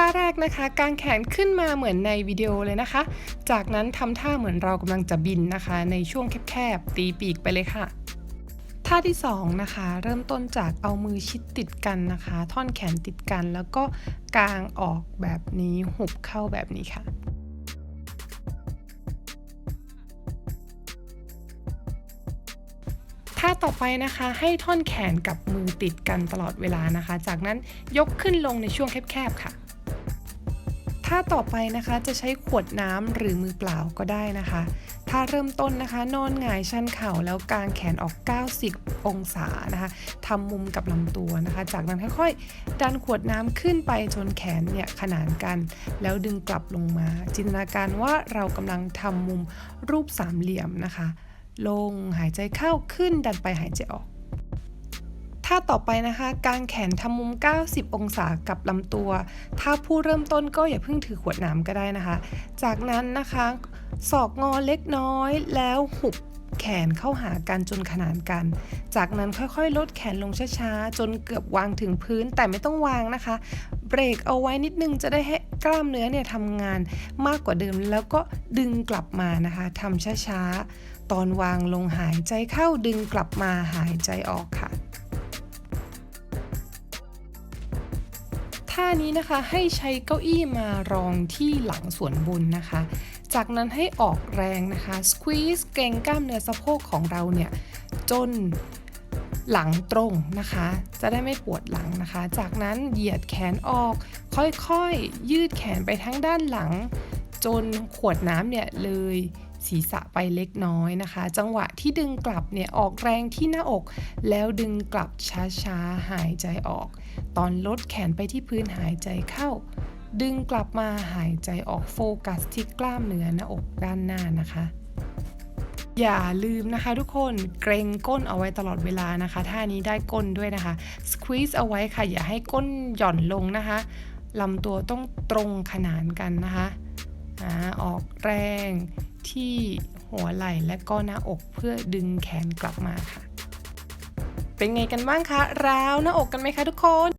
ท่าแรกนะคะ กางแขนขึ้นมาเหมือนในวิดีโอเลยนะคะ จากนั้นทำท่าเหมือนเรากำลังจะบินนะคะ ในช่วงแคบๆ ตีปีกไปเลยค่ะท่าที่2นะคะเริ่มต้นจากเอามือชิดติดกันนะคะ ท่อนแขนติดกัน แล้วก็กางออกแบบนี้หุบเข้าแบบนี้ค่ะ ท่าต่อไปนะคะให้ท่อนแขนกับมือติดกันตลอดเวลานะคะ จากนั้นยกขึ้นลงในช่วงแคบๆค่ะ ท่าต่อไปนะคะจะใช้ขวดน้ำหรือมือเปล่าก็ได้นะคะท่าเริ่มต้นนะคะ นอนหงายชันเข่าแล้วกางแขนออก 90 องศานะคะทำมุมกับลำตัวนะคะ จากนั้นค่อยๆ ดันขวดน้ำขึ้นไปจนแขนเนี่ยขนานกัน แล้วดึงกลับลงมา จินตนาการว่าเรากำลังทำมุมรูปสามเหลี่ยมนะคะ ลงหายใจเข้าขึ้นดันไปหายใจออก ท่าต่อไปนะคะกางแขนทำมุม 90 องศากับลำตัว ถ้าผู้เริ่มต้นก็อย่าเพิ่งถือขวดน้ำก็ได้นะคะ จากนั้นนะคะศอกงอเล็กน้อยแล้วหุบแขนเข้าหากันจนขนานกัน จากนั้นค่อยๆ ลดแขนลงช้าๆ จนเกือบวางถึงพื้นแต่ไม่ต้องวางนะคะ เบรกเอาไว้นิดนึงจะได้ให้กล้ามเนื้อเนี่ยทำงานมากกว่าเดิม แล้วก็ดึงกลับมานะคะทำช้าๆ ตอนวางลงหายใจเข้าดึงกลับมาหายใจออกค่ะ ท่านี้นะคะให้ใช้เก้าอี้มารองที่หลังส่วนบนนะคะ จากนั้นให้ออกแรงนะคะ squeeze เกรงกล้ามเนื้อสะโพกของเราเนี่ย จนหลังตรงนะคะ จะได้ไม่ปวดหลังนะคะ จากนั้นเหยียดแขนออก ค่อยๆยืดแขนไปทั้งด้านหลัง จนขวดน้ำเนี่ยเลย ศีรษะไปเล็กน้อยนะคะ จังหวะที่ดึงกลับเนี่ยออกแรงที่หน้าอก แล้วดึงกลับช้าๆหายใจออก ตอนลดแขนไปที่พื้นหายใจเข้า ดึงกลับมาหายใจออกโฟกัสที่กล้ามเนื้อหน้าอกด้านหน้านะคะอย่าลืมนะคะทุกคนเกรงก้นเอาไว้ตลอดเวลานะคะ ท่านี้ได้ก้นด้วยนะคะ squeeze เอาไว้ค่ะ อย่าให้ก้นหย่อนลงนะคะลำตัวต้องตรงขนานกันนะคะอออกแรง ที่หัวไหล่และก็หน้าอกเพื่อดึงแขนกลับมาค่ะ เป็นไงกันบ้างคะ ร้าวหน้าอกกันไหมคะทุกคน